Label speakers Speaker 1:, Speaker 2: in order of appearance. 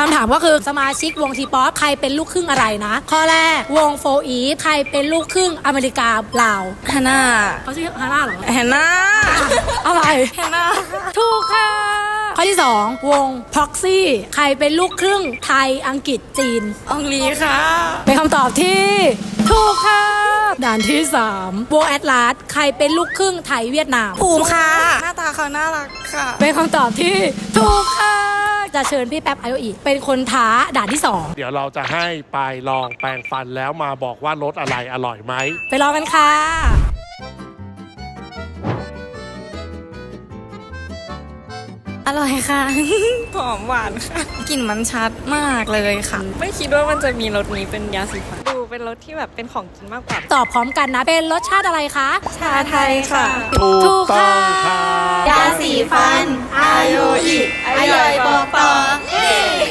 Speaker 1: คำถามก็คือสมาชิกวงทีป๊อปใครเป็นลูกครึ่งอะไรนะ ข้อแรกวงโฟอีฟใครเป็นลูกครึ่งอเมริกาลาว
Speaker 2: ฮาน่า
Speaker 1: เขาชื่อฮาร่าเหรอ
Speaker 2: แฮนนา
Speaker 1: อะไร
Speaker 2: แฮนนา
Speaker 1: ถูกค่ะ ข้อที่ 2 วง Proxy ใครเป็นลูกครึ่งไทยอังกฤษจีน
Speaker 2: อองลีค่ะ
Speaker 1: เป็นคำตอบที่ ถูกค่ะ ด่านที่3วงแอตลาสใครเป็นลูกครึ่งไทยเวียดนาม
Speaker 2: ภูมิค่ะ หน้าตาเขาน่ารักค่ะ
Speaker 1: เป็นคำตอบที่ถูกค่ะ จะเชิญพี่แป๊บไอโออีกเป็นคนท้าด่านที่
Speaker 3: เดี๋ยวเราจะให้ไปลองแปรงฟันแล้วมาบอกว่ารสอะไรอร่อยไหม
Speaker 1: 2ไปรอกันค่ะ
Speaker 2: อร่อยค่ะ หอมหวานค่ะกลิ่นมันชัดมากเลยค่ะ ไม่คิดว่ามันจะมีรสนี้เป็นยาสีฟันดูเป็นรสที่แบบเป็นของกินมากกว่า
Speaker 1: ตอบพร้อมกันนะ เป็นรสชาติอะไรคะ
Speaker 2: ชาไทยค่ะ
Speaker 3: ถูกต้องค่ะ
Speaker 2: ยาสีฟัน อาโยอิอร่อยบอกต่อ